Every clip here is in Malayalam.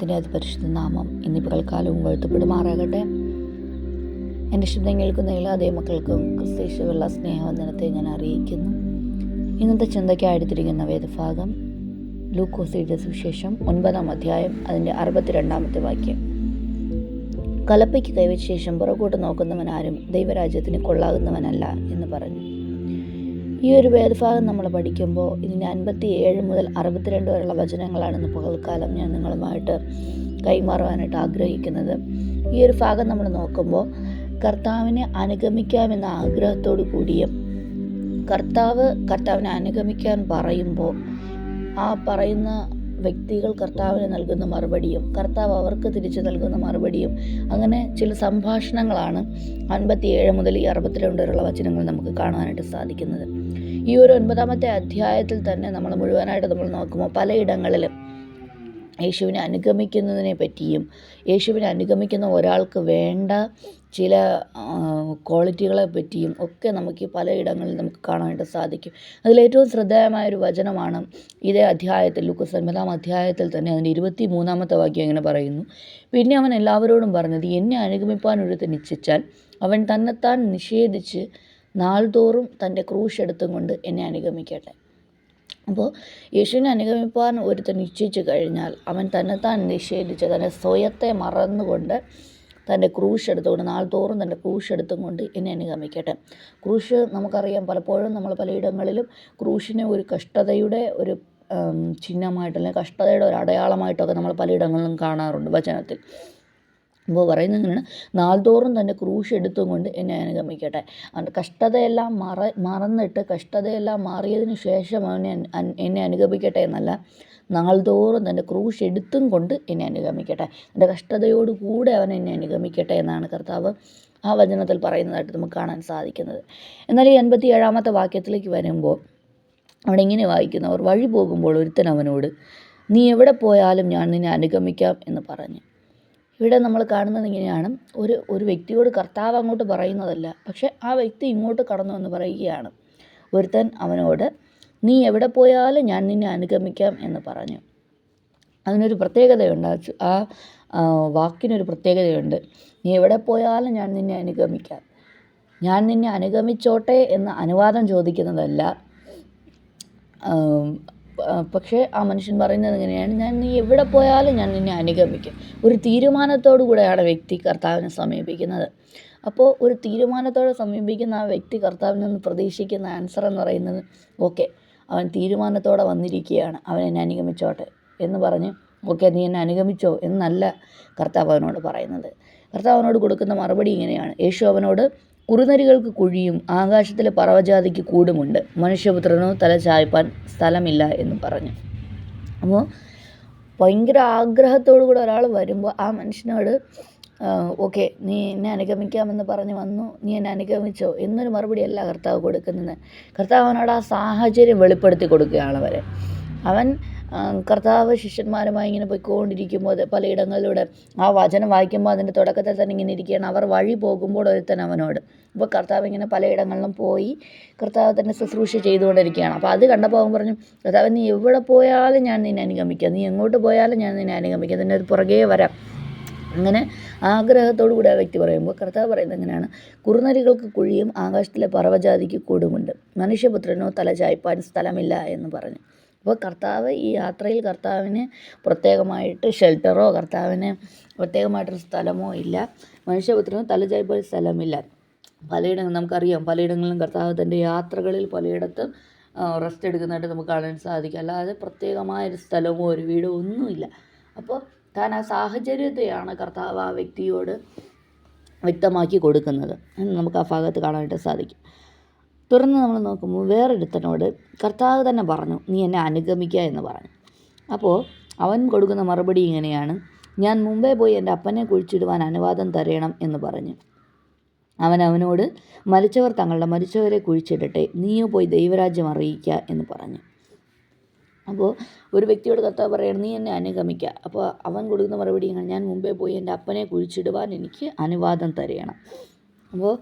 ദൈവത്തിന്റെ അതിപരിശുദ്ധ നാമം ഇന്നിപ്പോൾ കൽക്കാലവും വാഴ്ത്തപ്പെടുമാറാകട്ടെ. എന്റെ ശബ്ദം കേൾക്കുന്ന എല്ലാ ദൈവമക്കൾക്കും ക്രിസ്തീശുള്ള സ്നേഹവന്ദനത്തെ ഞാൻ അറിയിക്കുന്നു. ഇന്നത്തെ ചിന്തയ്ക്കായെടുത്തിരിക്കുന്ന വേദഭാഗം ലൂക്കോസിയുടെ സുവിശേഷം ഒൻപതാം അധ്യായം അതിന്റെ അറുപത്തിരണ്ടാമത്തെ വാക്യം. കലപ്പയ്ക്ക് കൈവച്ച ശേഷം പുറകോട്ട് നോക്കുന്നവനാരും ദൈവരാജ്യത്തിന് കൊള്ളാകുന്നവനല്ല എന്ന് പറഞ്ഞു. ഈ ഒരു വേദഭാഗം നമ്മൾ പഠിക്കുമ്പോൾ ഇതിന്റെ അൻപത്തി ഏഴ് മുതൽ അറുപത്തിരണ്ട് വരെയുള്ള വചനങ്ങളാണ് ഇന്ന് പകൽക്കാലം ഞാൻ നിങ്ങളുമായിട്ട് കൈമാറുവാനായിട്ട് ആഗ്രഹിക്കുന്നത്. ഈ ഒരു ഭാഗം നമ്മൾ നോക്കുമ്പോൾ കർത്താവിനെ അനുഗമിക്കാമെന്ന ആഗ്രഹത്തോടു കൂടിയും കർത്താവ് കർത്താവിനെ അനുഗമിക്കാൻ പറയുമ്പോൾ ആ പറയുന്ന വ്യക്തികൾ കർത്താവിന് നൽകുന്ന മറുപടിയും കർത്താവ് അവർക്ക് തിരിച്ചു നൽകുന്ന മറുപടിയും അങ്ങനെ ചില സംഭാഷണങ്ങളാണ് അൻപത്തിയേഴ് മുതൽ ഈ അറുപത്തിരണ്ട് വരെയുള്ള വചനങ്ങൾ നമുക്ക് കാണാനായിട്ട് സാധിക്കുന്നത്. ഈ ഒരു ഒൻപതാമത്തെ അധ്യായത്തിൽ തന്നെ നമ്മൾ മുഴുവനായിട്ട് നമ്മൾ നോക്കുമ്പോൾ പലയിടങ്ങളിലും യേശുവിനെ അനുഗമിക്കുന്നതിനെ പറ്റിയും യേശുവിനെ അനുഗമിക്കുന്ന ഒരാൾക്ക് വേണ്ട ചില ക്വാളിറ്റികളെ പറ്റിയും ഒക്കെ നമുക്ക് പലയിടങ്ങളിൽ നമുക്ക് കാണാനായിട്ട് സാധിക്കും. അതിലേറ്റവും ശ്രദ്ധേയമായൊരു വചനമാണ് ഇതേ അധ്യായത്തിൽ ലൂക്കോസ് ഒൻപതാം അധ്യായത്തിൽ തന്നെ അതിന്റെ ഇരുപത്തി മൂന്നാമത്തെ വാക്യം ഇങ്ങനെ പറയുന്നു. പിന്നെ അവൻ എല്ലാവരോടും പറഞ്ഞത് എന്നെ അനുഗമിപ്പാൻ ഒരുത്ത് നിശ്ചിച്ചാൽ അവൻ തന്നെത്താൻ നിഷേധിച്ച് നാൾതോറും തന്റെ ക്രൂശ് എടുത്തും കൊണ്ട് എന്നെ അനുഗമിക്കട്ടെ. അപ്പോൾ യേശുവിനെ അനുഗമിപ്പാൻ ഒരുത്തൻ നിശ്ചയിച്ചു കഴിഞ്ഞാൽ അവൻ തന്നെത്താൻ നിഷേധിച്ച് തന്റെ സ്വയത്തെ മറന്നുകൊണ്ട് തന്റെ ക്രൂശ് എടുത്തുകൊണ്ട് നാൾതോറും തന്റെ ക്രൂശ് എടുത്തും കൊണ്ട് എന്നെ അനുഗമിക്കട്ടെ. ക്രൂശ് നമുക്കറിയാം പലപ്പോഴും നമ്മൾ പലയിടങ്ങളിലും ക്രൂശിനെ ഒരു കഷ്ടതയുടെ ഒരു ചിഹ്നമായിട്ട് അല്ലെങ്കിൽ കഷ്ടതയുടെ ഒരു അടയാളമായിട്ടൊക്കെ നമ്മൾ പലയിടങ്ങളിലും കാണാറുണ്ട് വചനത്തിൽ. അപ്പോൾ പറയുന്നത് എങ്ങനെയാണ് നാൾതോറും തന്റെ ക്രൂശ് എടുത്തുകൊണ്ട് എന്നെ അനുഗമിക്കട്ടെ. അവന്റെ കഷ്ടതയെല്ലാം മറ മറന്നിട്ട് കഷ്ടതയെല്ലാം മാറിയതിന് ശേഷം അവനെ എന്നെ അനുഗമിക്കട്ടെ എന്നല്ല നാൾതോറും തന്റെ ക്രൂശ് എടുത്തും കൊണ്ട് എന്നെ അനുഗമിക്കട്ടെ. എന്റെ കഷ്ടതയോട് കൂടെ അവൻ എന്നെ അനുഗമിക്കട്ടെ എന്നാണ് കർത്താവ് ആ വചനത്തിൽ പറയുന്നതായിട്ട് നമുക്ക് കാണാൻ സാധിക്കുന്നത്. എന്നാൽ ഈ എൺപത്തി ഏഴാമത്തെ വാക്യത്തിലേക്ക് വരുമ്പോൾ അവിടെ ഇങ്ങനെ വായിക്കുന്നു. വായിക്കുന്നവർ വഴി പോകുമ്പോൾ ഒരുത്തൻ അവനോട് നീ എവിടെ പോയാലും ഞാൻ നിന്നെ അനുഗമിക്കാം എന്ന് പറഞ്ഞു. ഇവിടെ നമ്മൾ കാണുന്നത് ഇങ്ങനെയാണ്. ഒരു ഒരു വ്യക്തിയോട് കർത്താവ് അങ്ങോട്ട് പറയുന്നതല്ല. പക്ഷെ ആ വ്യക്തി ഇങ്ങോട്ട് കടന്നു എന്ന് പറയുകയാണ്. ഒരുത്തൻ അവനോട് നീ എവിടെ പോയാലും ഞാൻ നിന്നെ അനുഗമിക്കാം എന്ന് പറഞ്ഞു. അതിനൊരു പ്രത്യേകതയുണ്ട്. ആ വാക്കിനൊരു പ്രത്യേകതയുണ്ട്. നീ എവിടെ പോയാലും ഞാൻ നിന്നെ അനുഗമിക്കാം. ഞാൻ നിന്നെ അനുഗമിച്ചോട്ടെ എന്ന് അനുവാദം ചോദിക്കുന്നതല്ല. പക്ഷേ ആ മനുഷ്യൻ പറയുന്നത് എങ്ങനെയാണ്? ഞാൻ നീ എവിടെ പോയാലും ഞാൻ നിന്നെ അനുഗമിക്കും. ഒരു തീരുമാനത്തോടു കൂടെയാണ് വ്യക്തി കർത്താവിനെ സമീപിക്കുന്നത്. അപ്പോൾ ഒരു തീരുമാനത്തോടെ സമീപിക്കുന്ന ആ വ്യക്തി കർത്താവിനെ നിന്ന് പ്രതീക്ഷിക്കുന്ന ആൻസർ എന്ന് പറയുന്നത് ഓക്കെ അവൻ തീരുമാനത്തോടെ വന്നിരിക്കുകയാണ്. അവൻ എന്നെ അനുഗമിച്ചോട്ടെ എന്ന് പറഞ്ഞ് ഓക്കെ നീ എന്നെ അനുഗമിച്ചോ എന്നല്ല കർത്താവ് അവനോട് പറയുന്നത്. കർത്താവ് അവനോട് കൊടുക്കുന്ന മറുപടി ഇങ്ങനെയാണ്. യേശു അവനോട് കുറുനരികൾക്ക് കുഴിയും ആകാശത്തിലെ പറവജാതിക്ക് കൂടുമുണ്ട്. മനുഷ്യപുത്രനോ തല ചായ്പാൻ സ്ഥലമില്ല എന്ന് പറഞ്ഞു. അപ്പോൾ ഭയങ്കര ആഗ്രഹത്തോടു കൂടെ ഒരാൾ വരുമ്പോൾ ആ മനുഷ്യനോട് ഓക്കെ നീ എന്നെ അനുഗമിക്കാമെന്ന് പറഞ്ഞ് വന്നു. നീ എന്നെ അനുഗമിച്ചോ? എന്നൊരു മറുപടിയല്ല കർത്താവ് കൊടുക്കുന്നത്. കർത്താവ് അവനോട് ആ സാഹചര്യം വെളിപ്പെടുത്തി കൊടുക്കുകയാണ് അവരെ. അവൻ കർത്താവ് ശിഷ്യന്മാരുമായി ഇങ്ങനെ പോയിക്കൊണ്ടിരിക്കുമ്പോൾ പലയിടങ്ങളിലൂടെ ആ വചനം വായിക്കുമ്പോൾ അതിന്റെ തുടക്കത്തിൽ തന്നെ ഇങ്ങനെ ഇരിക്കുകയാണ്. അവർ വഴി പോകുമ്പോൾ ഒരുത്തൻ അവനോട്. അപ്പോൾ കർത്താവ് ഇങ്ങനെ പലയിടങ്ങളിലും പോയി കർത്താവ് തന്നെ ശുശ്രൂഷ ചെയ്തുകൊണ്ടിരിക്കുകയാണ്. അപ്പോൾ അത് കണ്ടപ്പോൾ അവൻ പറഞ്ഞു കർത്താവ് നീ എവിടെ പോയാലും ഞാൻ നിന്നെ അനുഗമിക്കാം. നീ എങ്ങോട്ട് പോയാലും ഞാൻ നിന്നെ അനുഗമിക്കാം. നിന്നെ പുറകെ വരാം. അങ്ങനെ ആഗ്രഹത്തോടു കൂടി ആ വ്യക്തി പറയുമ്പോൾ കർത്താവ് പറയുന്നത് എങ്ങനെയാണ് കുറുനരികൾക്ക് കുഴിയും ആകാശത്തിലെ പർവജാതിക്ക് കൂടുമുണ്ട്. മനുഷ്യപുത്രനോ തല ചായ്പാൻ സ്ഥലമില്ല എന്ന് പറഞ്ഞു. അപ്പോൾ കർത്താവ് ഈ യാത്രയിൽ കർത്താവിന് പ്രത്യേകമായിട്ട് ഷെൽട്ടറോ കർത്താവിന് പ്രത്യേകമായിട്ടൊരു സ്ഥലമോ ഇല്ല. മനുഷ്യപുത്രന് തലചായ്പാൻ സ്ഥലമില്ല. പലയിടങ്ങളും നമുക്കറിയാം പലയിടങ്ങളിലും കർത്താവ് തന്റെ യാത്രകളിൽ പലയിടത്തും റെസ്റ്റ് എടുക്കുന്നതായിട്ട് നമുക്ക് കാണാൻ സാധിക്കും. അല്ലാതെ പ്രത്യേകമായൊരു സ്ഥലമോ ഒരു വീടോ ഒന്നുമില്ല. അപ്പോൾ താൻ ആ സാഹചര്യത്തെയാണ് കർത്താവ് ആ വ്യക്തിയോട് വ്യക്തമാക്കി കൊടുക്കുന്നത് നമുക്ക് ആ ഭാഗത്ത് കാണാനായിട്ട് സാധിക്കും. തുറന്ന് നമ്മൾ നോക്കുമ്പോൾ വേറൊരുത്തനോട് കർത്താവ് തന്നെ പറഞ്ഞു നീ എന്നെ അനുഗമിക്കുക എന്ന് പറഞ്ഞു. അപ്പോൾ അവൻ കൊടുക്കുന്ന മറുപടി ഇങ്ങനെയാണ് ഞാൻ മുമ്പേ പോയി എന്റെ അപ്പനെ കുഴിച്ചിടുവാൻ അനുവാദം തരയണം എന്ന് പറഞ്ഞു. അവൻ അവനോട് മരിച്ചവർ തങ്ങളുടെ മരിച്ചവരെ കുഴിച്ചിടട്ടെ നീയോ പോയി ദൈവരാജ്യം അറിയിക്കുക എന്ന് പറഞ്ഞു. അപ്പോൾ ഒരു വ്യക്തിയോട് കർത്താവ് പറയണം നീ എന്നെ അനുഗമിക്കുക അപ്പോൾ അവൻ കൊടുക്കുന്ന മറുപടി ഞാൻ മുമ്പേ പോയി എന്റെ അപ്പനെ കുഴിച്ചിടുവാൻ എനിക്ക് അനുവാദം തരയണം അപ്പോൾ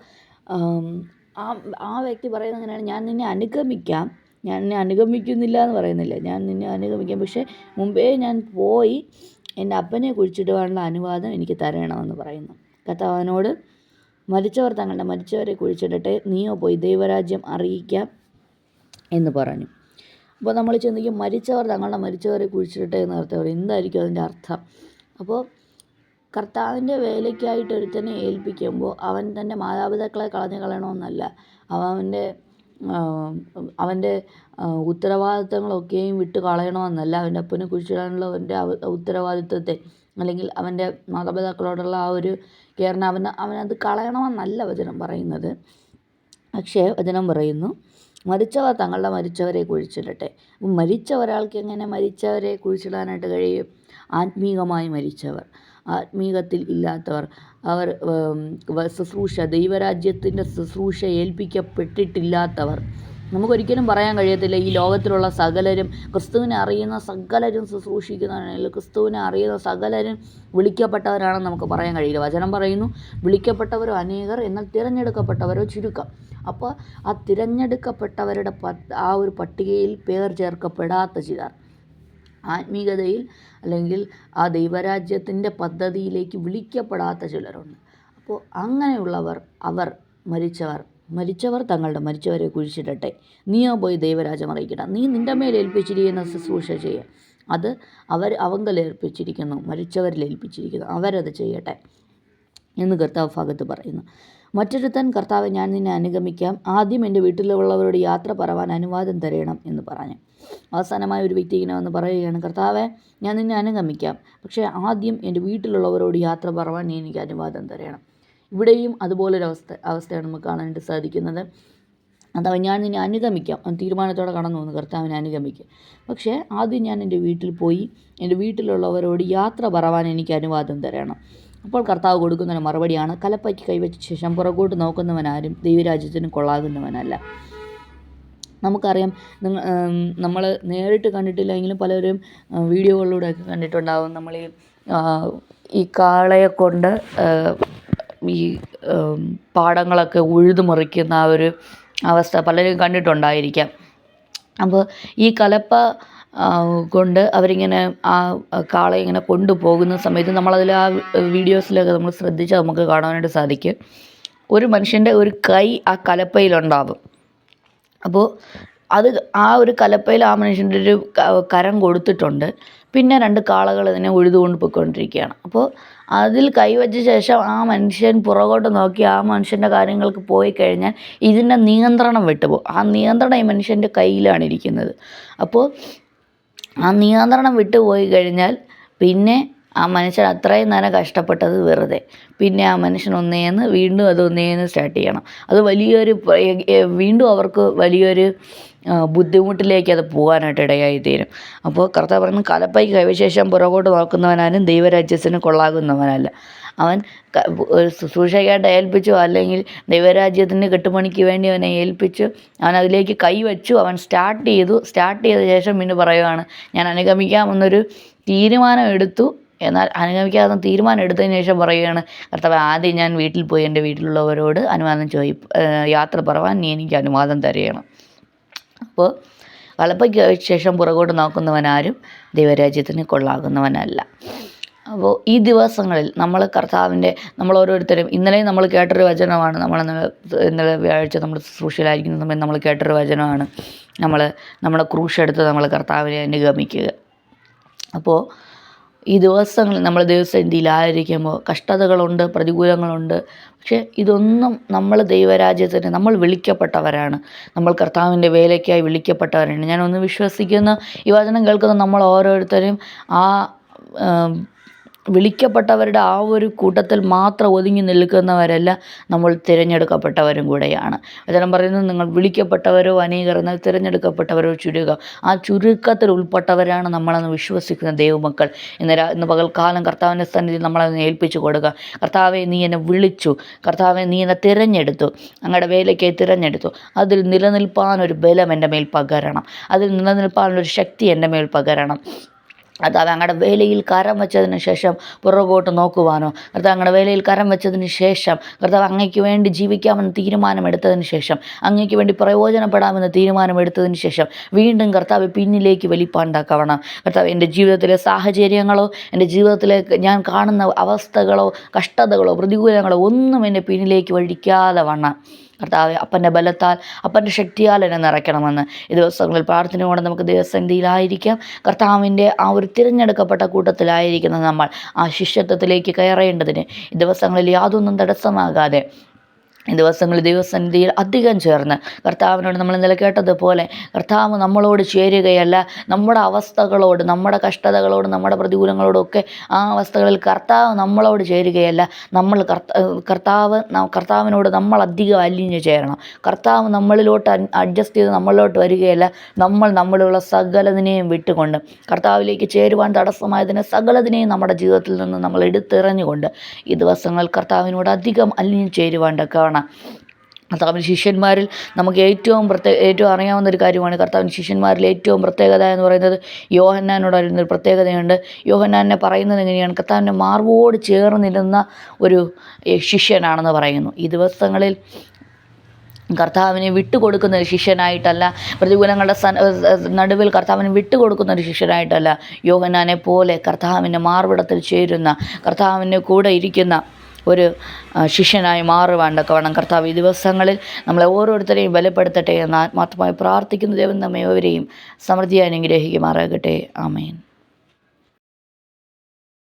ആ ആ വ്യക്തി പറയുന്നത് എങ്ങനെയാണ് ഞാൻ നിന്നെ അനുഗമിക്കാം. ഞാൻ നിന്നെ അനുഗമിക്കുന്നില്ല എന്ന് പറയുന്നില്ല. ഞാൻ നിന്നെ അനുഗമിക്കാം. പക്ഷേ മുമ്പേ ഞാൻ പോയി എന്റെ അപ്പനെ കുഴിച്ചിടുവാനുള്ള അനുവാദം എനിക്ക് തരണമെന്ന് പറയുന്നു. കർത്താവ് അവനോട് മരിച്ചവർ തങ്ങളുടെ മരിച്ചവരെ കുഴിച്ചിടട്ടെ. നീയോ പോയി ദൈവരാജ്യം അറിയിക്കാം എന്ന് പറഞ്ഞു. അപ്പോൾ നമ്മൾ ചിന്തിക്കും മരിച്ചവർ തങ്ങളുടെ മരിച്ചവരെ കുഴിച്ചിടട്ടെ എന്ന് അർത്ഥം എന്തായിരിക്കും അതിന്റെ അർത്ഥം? അപ്പോൾ കർത്താവിന്റെ വേലയ്ക്കായിട്ട് ഒരുത്തനെ ഏൽപ്പിക്കുമ്പോൾ അവൻ തന്റെ മാതാപിതാക്കളെ കളഞ്ഞു കളയണമെന്നല്ല. അവന്റെ അവന്റെ ഉത്തരവാദിത്തങ്ങളൊക്കെയും വിട്ട് കളയണമെന്നല്ല. അവന്റെ അപ്പനെ കുഴിച്ചിടാനുള്ള അവന്റെ ഉത്തരവാദിത്തത്തെ അല്ലെങ്കിൽ അവന്റെ മാതാപിതാക്കളോടുള്ള ആ ഒരു കെയറിന് അവൻ അവനത് കളയണമെന്നല്ല വചനം പറയുന്നത്. പക്ഷേ വചനം പറയുന്നു മരിച്ചവർ തങ്ങളുടെ മരിച്ചവരെ കുഴിച്ചിടട്ടെ. മരിച്ച ഒരാൾക്ക് എങ്ങനെ മരിച്ചവരെ കുഴിച്ചിടാനായിട്ട് കഴിയും? ആത്മീകമായി മരിച്ചവർ. ആത്മീകത്തിൽ ഇല്ലാത്തവർ. അവർ ശുശ്രൂഷ ദൈവരാജ്യത്തിന്റെ ശുശ്രൂഷ ഏൽപ്പിക്കപ്പെട്ടിട്ടില്ലാത്തവർ. നമുക്കൊരിക്കലും പറയാൻ കഴിയത്തില്ല ഈ ലോകത്തിലുള്ള സകലരും ക്രിസ്തുവിനെ അറിയുന്ന സകലരും ശുശ്രൂഷിക്കുന്നവരാണെങ്കിൽ ക്രിസ്തുവിനെ അറിയുന്ന സകലരും വിളിക്കപ്പെട്ടവരാണെന്ന് നമുക്ക് പറയാൻ കഴിയില്ല. വചനം പറയുന്നു വിളിക്കപ്പെട്ടവരോ അനേകർ എന്നാൽ തിരഞ്ഞെടുക്കപ്പെട്ടവരോ ചുരുക്കം. അപ്പോൾ ആ തിരഞ്ഞെടുക്കപ്പെട്ടവരുടെ ആ ഒരു പട്ടികയിൽ പേർ ചേർക്കപ്പെടാത്ത ചിലർ. ആത്മീകതയിൽ അല്ലെങ്കിൽ ആ ദൈവരാജ്യത്തിന്റെ പദ്ധതിയിലേക്ക് വിളിക്കപ്പെടാത്ത ചിലരുണ്ട്. അപ്പോൾ അങ്ങനെയുള്ളവർ അവർ മരിച്ചവർ മരിച്ചവർ തങ്ങളുടെ മരിച്ചവരെ കുഴിച്ചിടട്ടെ. നീയോ പോയി ദൈവരാജ്യം അറിയിക്കട്ടെ നീ നിന്റെ മേൽ ഏൽപ്പിച്ചിരിക്കുന്ന ശുശ്രൂഷ ചെയ്യുക അത് അവർ അവങ്കൽ ഏൽപ്പിച്ചിരിക്കുന്നു മരിച്ചവരിൽ ഏൽപ്പിച്ചിരിക്കുന്നു അവരത് ചെയ്യട്ടെ എന്ന് കർത്താവ് ഭാഗത്ത് പറയുന്നു. മറ്റൊരുത്തൻ കർത്താവ് ഞാൻ നിന്നെ അനുഗമിക്കാം. ആദ്യം എന്റെ വീട്ടിലുള്ളവരോട് യാത്ര പറവാൻ അനുവാദം തരണം എന്ന് പറഞ്ഞു. അവസാനമായ ഒരു വ്യക്തി ഇങ്ങനെ വന്ന് പറയുകയാണ് കർത്താവെ ഞാൻ നിന്നെ അനുഗമിക്കാം. പക്ഷേ ആദ്യം എന്റെ വീട്ടിലുള്ളവരോട് യാത്ര പറവാൻ നീ എനിക്ക് അനുവാദം തരണം. ഇവിടെയും അതുപോലൊരവസ്ഥ അവസ്ഥയാണ് നമുക്ക് കാണാനായിട്ട് സാധിക്കുന്നത്. അഥവാ ഞാൻ നിന്നെ അനുഗമിക്കാം. തീരുമാനത്തോടെ കടന്നു വന്നു കർത്താവിനെ അനുഗമിക്കുക പക്ഷേ ആദ്യം ഞാൻ എന്റെ വീട്ടിൽ പോയി എന്റെ വീട്ടിലുള്ളവരോട് യാത്ര പറവാൻ എനിക്ക് അനുവാദം തരണം. അപ്പോൾ കർത്താവ് കൊടുക്കുന്നൊരു മറുപടിയാണ് കലപ്പയ്ക്ക് കൈവച്ച ശേഷം പുറകോട്ട് നോക്കുന്നവനാരും ദൈവരാജ്യത്തിന് കൊള്ളാകുന്നവനല്ല. നമുക്കറിയാം. നമ്മൾ നേരിട്ട് കണ്ടിട്ടില്ലെങ്കിലും പലരും വീഡിയോകളിലൂടെയൊക്കെ കണ്ടിട്ടുണ്ടാവും നമ്മൾ ഈ ഈ കാളയെ കൊണ്ട് ഈ പാടങ്ങളൊക്കെ ഉഴുതു മറിക്കുന്ന ആ ഒരു അവസ്ഥ പലരും കണ്ടിട്ടുണ്ടായിരിക്കാം. അപ്പോൾ ഈ കലപ്പ കൊണ്ട് അവരിങ്ങനെ ആ കാളയെ ഇങ്ങനെ കൊണ്ടുപോകുന്ന സമയത്ത് നമ്മളതിൽ ആ വീഡിയോസിലൊക്കെ നമ്മൾ ശ്രദ്ധിച്ചാൽ നമുക്ക് കാണാനായിട്ട് സാധിക്കും. ഒരു മനുഷ്യന്റെ ഒരു കൈ ആ കലപ്പയിലുണ്ടാവും. അപ്പോൾ അത് ആ ഒരു കലപ്പയിൽ ആ മനുഷ്യന്റെ ഒരു കരം കൊടുത്തിട്ടുണ്ട്. പിന്നെ രണ്ട് കാളകൾ ഇതിനെ ഉഴുതുകൊണ്ട് പോയിക്കൊണ്ടിരിക്കുകയാണ്. അപ്പോൾ അതിൽ കൈവച്ച ശേഷം ആ മനുഷ്യൻ പുറകോട്ട് നോക്കി ആ മനുഷ്യന്റെ കാര്യങ്ങൾക്ക് പോയി കഴിഞ്ഞാൽ ഇതിന്റെ നിയന്ത്രണം വിട്ടുപോകും. ആ നിയന്ത്രണം ഈ മനുഷ്യന്റെ കയ്യിലാണ് ഇരിക്കുന്നത്. അപ്പോൾ ആ നിയന്ത്രണം വിട്ടുപോയി കഴിഞ്ഞാൽ പിന്നെ ആ മനുഷ്യൻ അത്രയും നേരം കഷ്ടപ്പെട്ടത് വെറുതെ. പിന്നെ ആ മനുഷ്യൻ ഒന്നേന്ന് വീണ്ടും അത് ഒന്നേന്ന് സ്റ്റാർട്ട് ചെയ്യണം. അത് വലിയൊരു വീണ്ടും അവർക്ക് വലിയൊരു ബുദ്ധിമുട്ടിലേക്ക് അത് പോകാനായിട്ട് ഇടയായി തീരും അപ്പോൾ കർത്താവ് പറയുന്നത് കലപ്പയ്ക്ക് കൈവശേഷം പുറകോട്ട് നോക്കുന്നവനാരും ദൈവരാജ്യത്തിന് കൊള്ളാകുന്നവനല്ല. അവൻ ശുശ്രൂഷയ്ക്കായിട്ട് ഏൽപ്പിച്ചു അല്ലെങ്കിൽ ദൈവരാജ്യത്തിന്റെ കെട്ടുപണിക്ക് വേണ്ടി അവനെ ഏൽപ്പിച്ചു അവൻ അതിലേക്ക് കൈവച്ചു അവൻ സ്റ്റാർട്ട് ചെയ്തു. സ്റ്റാർട്ട് ചെയ്ത ശേഷം പിന്നെ പറയുവാണ് ഞാൻ അനുഗമിക്കാമെന്നൊരു തീരുമാനം എടുത്തു. എന്നാൽ അനുഗമിക്കാതെ തീരുമാനം എടുത്തതിന് ശേഷം പറയുകയാണ് കർത്താവ് ആദ്യം ഞാൻ വീട്ടിൽ പോയി എന്റെ വീട്ടിലുള്ളവരോട് അനുവാദം ചോദി യാത്ര പറവാൻ നീ എനിക്ക് അനുവാദം തരികയാണ്. അപ്പോൾ വളപ്പയ്ക്ക് ശേഷം പുറകോട്ട് നോക്കുന്നവനാരും ദൈവരാജ്യത്തിന് കൊള്ളാകുന്നവനല്ല. അപ്പോൾ ഈ ദിവസങ്ങളിൽ നമ്മൾ കർത്താവിന്റെ നമ്മൾ ഓരോരുത്തരും ഇന്നലെയും നമ്മൾ കേട്ടൊരു വചനമാണ് നമ്മൾ ഇന്നലെ വ്യാഴ്ച നമ്മൾ സൂക്ഷിലായിരിക്കുന്ന സമയത്ത് നമ്മൾ കേട്ടൊരു വചനമാണ് നമ്മൾ നമ്മുടെ ക്രൂശെടുത്ത് നമ്മൾ കർത്താവിനെ അനുഗമിക്കുക. അപ്പോൾ ഈ ദിവസങ്ങളിൽ നമ്മൾ ദൈവസന്നിധിയിലായിരിക്കുമ്പോൾ കഷ്ടതകളുണ്ട് പ്രതികൂലങ്ങളുണ്ട്. പക്ഷേ ഇതൊന്നും നമ്മൾ ദൈവരാജ്യത്തിന് നമ്മൾ വിളിക്കപ്പെട്ടവരാണ്. നമ്മൾ കർത്താവിന്റെ വേലയ്ക്കായി വിളിക്കപ്പെട്ടവരാണ്. ഞാനൊന്ന് വിശ്വസിക്കുന്ന ഈ വചനം കേൾക്കുന്ന നമ്മൾ ഓരോരുത്തരും ആ വിളിക്കപ്പെട്ടവരുടെ ആ ഒരു കൂട്ടത്തിൽ മാത്രം ഒതുങ്ങി നിൽക്കുന്നവരല്ല നമ്മൾ തിരഞ്ഞെടുക്കപ്പെട്ടവരും കൂടെയാണ്. വചനം പറയുന്നത് നിങ്ങൾ വിളിക്കപ്പെട്ടവരോ അനേകർ എന്നാൽ തിരഞ്ഞെടുക്കപ്പെട്ടവരോ ചുരുക്കം ആ ചുരുക്കത്തിൽ ഉൾപ്പെട്ടവരാണ് നമ്മളെന്ന് വിശ്വസിക്കുന്ന ദൈവമക്കൾ. ഇന്ന് ഇന്ന് പകൽക്കാലം കർത്താവിന്റെ സന്നിധി നമ്മളതിനെ ഏൽപ്പിച്ചു കൊടുക്കുക. കർത്താവെ നീ എന്നെ വിളിച്ചു. കർത്താവെ നീ എന്നെ തിരഞ്ഞെടുത്തു. അങ്ങയുടെ വേലയ്ക്കായി തിരഞ്ഞെടുത്തു. അതിൽ നിലനിൽപ്പാനൊരു ബലം എന്റെ മേൽ പകരണം. അതിൽ നിലനിൽപ്പാനൊരു ശക്തി എന്റെ മേൽ പകരണം. കർത്താവ് അങ്ങടെ വേലയിൽ കരം വെച്ചതിന് ശേഷം പുറകോട്ട് നോക്കുവാനോ. കർത്താവ് അങ്ങടെ വേലയിൽ കരം വെച്ചതിന് ശേഷം കർത്താവ് അങ്ങയ്ക്ക് വേണ്ടി ജീവിക്കാമെന്ന് തീരുമാനമെടുത്തതിന് ശേഷം അങ്ങയ്ക്ക് വേണ്ടി പ്രയോജനപ്പെടാമെന്ന് തീരുമാനമെടുത്തതിന് ശേഷം വീണ്ടും കർത്താവ് പിന്നിലേക്ക് വലിപ്പാണ്ടാക്കണം കർത്താവ് എന്റെ ജീവിതത്തിലെ സാഹചര്യങ്ങളോ എന്റെ ജീവിതത്തിലെ ഞാൻ കാണുന്ന അവസ്ഥകളോ കഷ്ടതകളോ പ്രതികൂലങ്ങളോ ഒന്നും എന്നെ പിന്നിലേക്ക് വഴിക്കാതെ വണ്ണം. കർത്താവ് അപ്പന്റെ ബലത്താൽ അപ്പന്റെ ശക്തിയാൽ എന്നെ നിറയ്ക്കണമെന്ന്. ഈ ദിവസങ്ങളിൽ പ്രാർത്ഥനയോടെ നമുക്ക് ദിവസന്ധിയിലായിരിക്കാം കർത്താവിന്റെ ആ ഒരു തിരഞ്ഞെടുക്കപ്പെട്ട കൂട്ടത്തിലായിരിക്കുന്ന നമ്മൾ ആ ശിഷ്യത്വത്തിലേക്ക് കയറേണ്ടതിന് ഈ ദിവസങ്ങളിൽ യാതൊന്നും തടസ്സമാകാതെ ദിവസങ്ങളിൽ ദൈവസന്നിധിയിൽ അധികം ചേർന്ന് കർത്താവിനോട് നമ്മൾ ഇന്നലെ കേട്ടതുപോലെ കർത്താവ് നമ്മളോട് ചേരുകയല്ല. നമ്മുടെ അവസ്ഥകളോട് നമ്മുടെ കഷ്ടതകളോട് നമ്മുടെ പ്രതികൂലങ്ങളോടൊക്കെ ആ അവസ്ഥകളിൽ കർത്താവ് നമ്മളോട് ചേരുകയല്ല. നമ്മൾ കർത്താവ് കർത്താവിനോട് നമ്മൾ അധികം അലിഞ്ഞു ചേരണം. കർത്താവ് നമ്മളിലോട്ട് അഡ്ജസ്റ്റ് ചെയ്ത് നമ്മളിലോട്ട് വരികയല്ല. നമ്മൾ നമ്മളുള്ള സകലതിനെയും വിട്ടുകൊണ്ട് കർത്താവിലേക്ക് ചേരുവാൻ തടസ്സമായതിനെ സകലതിനെയും നമ്മുടെ ജീവിതത്തിൽ നിന്ന് നമ്മൾ എടുത്തെറിഞ്ഞുകൊണ്ട് ഈ ദിവസങ്ങൾ കർത്താവിനോട് അധികം അലിഞ്ഞു ചേരുവാൻ തക്കവണ്ണം കർത്താവിന്റെ ശിഷ്യന്മാരിൽ നമുക്ക് ഏറ്റവും പ്രത്യേക ഏറ്റവും അറിയാവുന്ന ഒരു കാര്യമാണ് കർത്താവിന്റെ ശിഷ്യന്മാരിൽ ഏറ്റവും പ്രത്യേകത എന്ന് പറയുന്നത് യോഹന്നാനോട് ഒരു പ്രത്യേകതയുണ്ട്. യോഹന്നാനെ പറയുന്നത് എങ്ങനെയാണ്? കർത്താവിന്റെ മാർവോട് ചേർന്നിരുന്ന ഒരു ശിഷ്യനാണെന്ന് പറയുന്നു. ഈ ദിവസങ്ങളിൽ കർത്താവിനെ വിട്ടുകൊടുക്കുന്ന ഒരു ശിഷ്യനായിട്ടല്ല പ്രതികൂലങ്ങളുടെ നടുവിൽ കർത്താവിന് വിട്ടുകൊടുക്കുന്ന ഒരു ശിഷ്യനായിട്ടല്ല യോഹന്നാനെ പോലെ കർത്താവിന്റെ മാർവിടത്തിൽ ചേരുന്ന കർത്താവിന്റെ കൂടെ ഇരിക്കുന്ന ഒരു ശിഷ്യനായി മാറുവാൻ തക്കവണ്ണം കർത്താവ് ഈ ദിവസങ്ങളിൽ നമ്മളെ ഓരോരുത്തരെയും ബലപ്പെടുത്തട്ടെ എന്ന് ആത്മാർത്ഥമായി പ്രാർത്ഥിക്കുന്ന. ദൈവം നമ്മെ ഏവരെയും സമൃദ്ധിയായി അനുഗ്രഹിക്കുമാറാകട്ടെ. ആമേൻ.